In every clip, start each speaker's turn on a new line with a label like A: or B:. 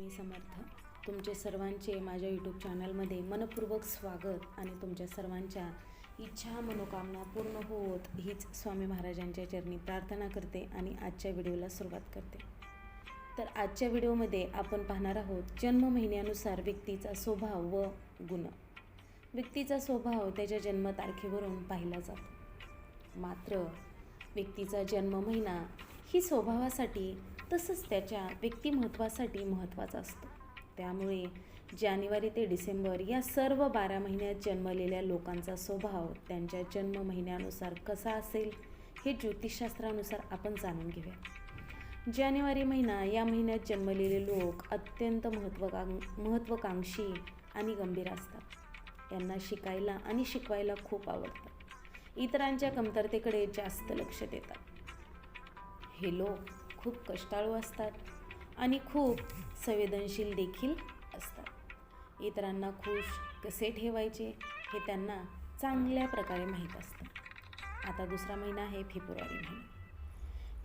A: स्वामी समर्थ. तुमचे सर्वांचे माझ्या यूट्यूब चॅनलमध्ये मनपूर्वक स्वागत आणि तुमच्या सर्वांच्या इच्छा मनोकामना पूर्ण होत हीच स्वामी महाराजांच्या चरणी प्रार्थना करते आणि आजच्या व्हिडिओला सुरुवात करते. तर आजच्या व्हिडिओमध्ये आपण पाहणार आहोत जन्म महिन्यानुसार व्यक्तीचा स्वभाव व गुण. व्यक्तीचा स्वभाव त्याच्या जन्मतारखेवरून पाहिला जातो. मात्र व्यक्तीचा जन्म महिना ही स्वभावासाठी तसंच त्याच्या व्यक्तिमत्वासाठी महत्त्वाचा असतो. त्यामुळे जानेवारी ते डिसेंबर या सर्व बारा महिन्यात जन्मलेल्या लोकांचा स्वभाव त्यांच्या जन्म महिन्यानुसार कसा असेल हे ज्योतिषशास्त्रानुसार आपण जाणून घेऊया. जानेवारी महिना या महिन्यात जन्मलेले लोक अत्यंत महत्त्वकां महत्त्वाकांक्षी आणि गंभीर असतात. यांना शिकायला आणि शिकवायला खूप आवडतं. इतरांच्या कमतरतेकडे जास्त लक्ष देतात. हे लोक खूप कष्टाळू असतात आणि खूप संवेदनशील देखील असतात. इतरांना खुश कसे ठेवायचे हे त्यांना चांगल्या प्रकारे माहीत असतं. आता दुसरा महिना आहे फेब्रुवारी महिना.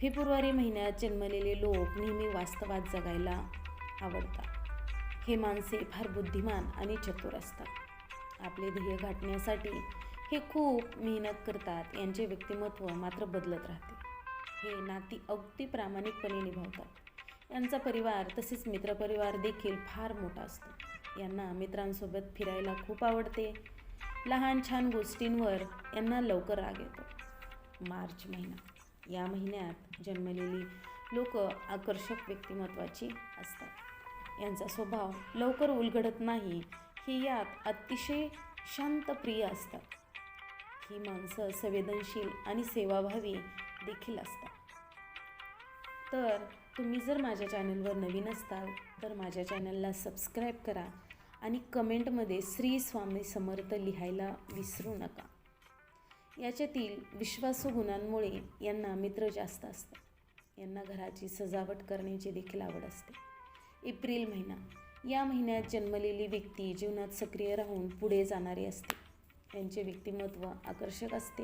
A: फेब्रुवारी महिन्यात जन्मलेले लोक नेहमी वास्तवात जगायला आवडतात. हे माणसे फार बुद्धिमान आणि चतुर असतात. आपले ध्येय गाठण्यासाठी हे खूप मेहनत करतात. यांचे व्यक्तिमत्व मात्र बदलत राहते. हे नाती अगदी प्रामाणिकपणे निभावतात. यांचा परिवार तसेच मित्रपरिवार देखील फार मोठा असतो. यांना मित्रांसोबत फिरायला खूप आवडते. लहान छान गोष्टींवर यांना लवकर राग येतो. मार्च महिना. या महिन्यात जन्मलेली लोक आकर्षक व्यक्तिमत्वाची असतात. यांचा स्वभाव लवकर उलगडत नाही. ही यात अतिशय शांतप्रिय असतात. ही माणसं संवेदनशील आणि सेवाभावी देखील असतात. तर तुम्ही जर माझ्या चॅनलवर नवीन असाल तर माझ्या चॅनलला सबस्क्राईब करा आणि कमेंटमध्ये श्री स्वामी समर्थ लिहायला विसरू नका. याच्यातील विश्वासू गुणांमुळे यांना मित्र जास्त असतात. यांना घराची सजावट करण्याची देखील आवड असते. एप्रिल महिना. या महिन्यात जन्मलेली व्यक्ती जीवनात सक्रिय राहून पुढे जाणारी असते. यांचे व्यक्तिमत्व आकर्षक असते.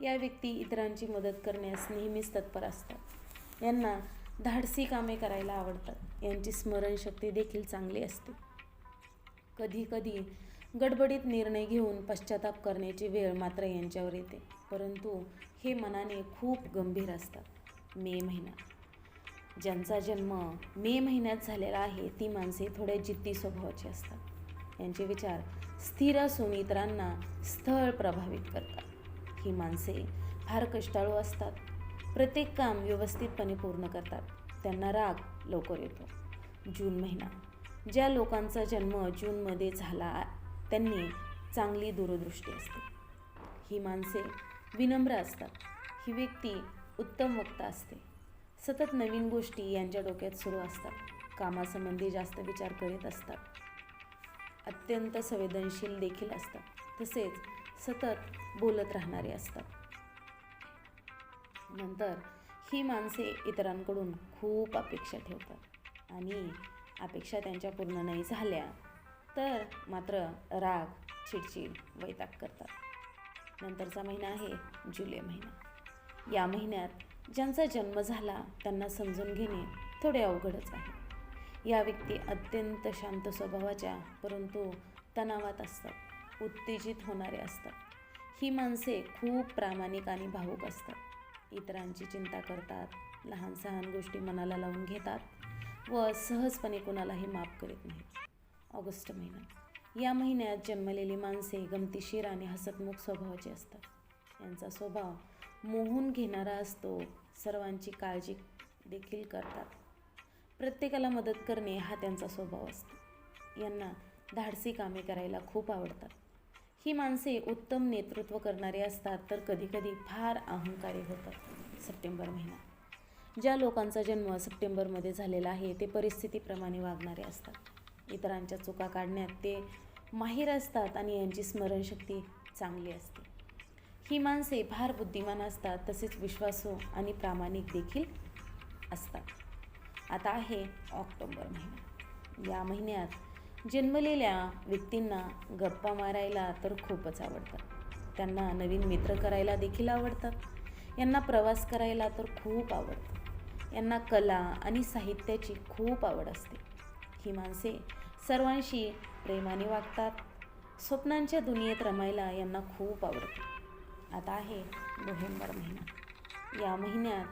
A: या व्यक्ती इतरांची मदत करण्यास नेहमीच तत्पर असतात. यांना धाडसी कामे करायला आवडतात. यांची स्मरणशक्ती देखील चांगली असते. कधीकधी गडबडीत निर्णय घेऊन पश्चाताप करण्याची वेळ मात्र यांच्यावर येते. परंतु हे मनाने खूप गंभीर असतात. मे महिना. ज्यांचा जन्म मे महिन्यात झालेला आहे ती माणसे थोड्या जिद्दी स्वभावाची असतात. यांचे विचार स्थिर असून इतरांना स्थळ प्रभावित करतात. ही माणसे फार कष्टाळू असतात. प्रत्येक काम व्यवस्थितपणे पूर्ण करतात. त्यांना राग लवकर येतो. जून महिना. ज्या लोकांचा जन्म जूनमध्ये झाला त्यांनी चांगली दूरदृष्टी असते. ही माणसे विनम्र असतात. ही व्यक्ती उत्तम वक्ता असते. सतत नवीन गोष्टी यांच्या डोक्यात सुरू असतात. कामासंबंधी जास्त विचार करीत असतात. अत्यंत संवेदनशील देखील असतात. तसेच सतत बोलत राहणारे असतात. नंतर ही माणसे इतरांकडून खूप अपेक्षा ठेवतात. आणि अपेक्षा त्यांच्या पूर्ण नाही झाल्या तर मात्र राग चिडचिड वैताग करतात. नंतरचा महिना आहे जुलै महिना. या महिन्यात ज्यांचा जन्म झाला त्यांना समजून घेणे थोडे अवघडच आहे. या व्यक्ती अत्यंत शांत स्वभावाच्या परंतु तणावात असतात उत्तेजित होणारे असतात. ही माणसे खूप प्रामाणिक आणि भावूक असतात. इतरांची चिंता करतात लहान सहान गोष्टी मनाला लावून घेतात व सहजपणे कोणालाही माफ करीत नाहीत. ऑगस्ट महिना. या महिन्यात जन्मलेली माणसे गमतीशीर आणि हसतमुख स्वभावाची असतात. यांचा स्वभाव मोहून घेणारा असतो सर्वांची काळजी देखील करतात. प्रत्येकाला मदत करणे हा त्यांचा स्वभाव असतो. यांना धाडसी कामे करायला खूप आवडतात. ही माणसे उत्तम नेतृत्व करणारे असतात तर कधीकधी फार अहंकारी होतात सप्टेंबर महिना. ज्या लोकांचा जन्म सप्टेंबरमध्ये झालेला आहे ते परिस्थितीप्रमाणे वागणारे असतात. इतरांच्या चुका काढण्यात ते माहीर असतात आणि यांची स्मरणशक्ती चांगली असते. ही माणसे फार बुद्धिमान असतात तसेच विश्वासू आणि प्रामाणिक देखील असतात. आता आहे ऑक्टोबर महिना. या महिन्यात जन्मलेल्या व्यक्तींना गप्पा मारायला तर खूपच आवडतात. त्यांना नवीन मित्र करायला देखील आवडतात. यांना प्रवास करायला तर खूप आवडतं. यांना कला आणि साहित्याची खूप आवड असते. ही माणसे सर्वांशी प्रेमाने वागतात. स्वप्नांच्या दुनियेत रमायला यांना खूप आवडते. आता आहे नोव्हेंबर महिना. या महिन्यात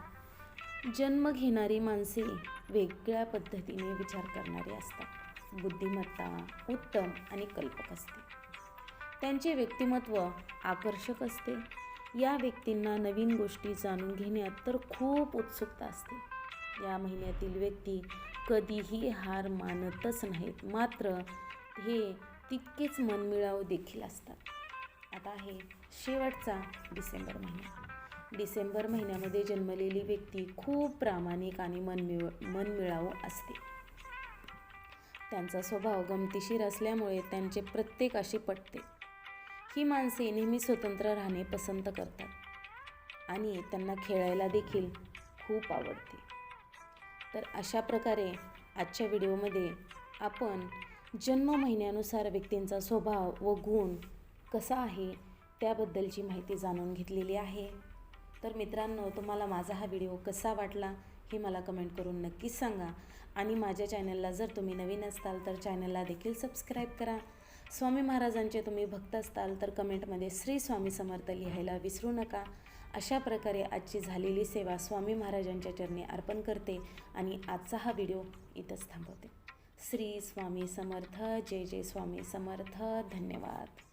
A: जन्म घेणारी माणसे वेगळ्या पद्धतीने विचार करणारी असतात. बुद्धिमत्ता उत्तम आणि कल्पक असते. त्यांचे व्यक्तिमत्व आकर्षक असते. या व्यक्तींना नवीन गोष्टी जाणून घेण्यात तर खूप उत्सुकता असते. या महिन्यातील व्यक्ती कधीही हार मानतच नाहीत मात्र हे तितकेच मनमिळाव देखील असतात. आता आहे शेवटचा डिसेंबर महिना. डिसेंबर महिन्यामध्ये जन्मलेली व्यक्ती खूप प्रामाणिक आणि मनमिळ मनमिळाऊ असते. त्यांचा स्वभाव गमतीशीर असल्यामुळे त्यांचे प्रत्येकाशी पटते. ही माणसे नेहमी स्वतंत्र राहणे पसंत करतात आणि त्यांना खेळायला देखील खूप आवडते. तर अशा प्रकारे आजच्या व्हिडिओमध्ये आपण जन्म महिन्यानुसार व्यक्तींचा स्वभाव व गुण कसा आहे त्याबद्दलची माहिती जाणून घेतलेली आहे. तर मित्रांनो तुम्हाला माझा हा व्हिडिओ कसा वाटला हे मला कमेंट करून नक्कीच सांगा. आणि माझ्या चॅनलला जर तुम्ही नवीन असताल तर चॅनलला देखील सबस्क्राईब करा. स्वामी महाराजांचे तुम्ही भक्त असताल तर कमेंटमध्ये श्री स्वामी समर्थ लिहायला विसरू नका. अशा प्रकारे आजची झालेली सेवा स्वामी महाराजांच्या चरणी अर्पण करते आणि आजचा हा व्हिडिओ इथंच थांबवते. श्री स्वामी समर्थ जय जय स्वामी समर्थ. धन्यवाद.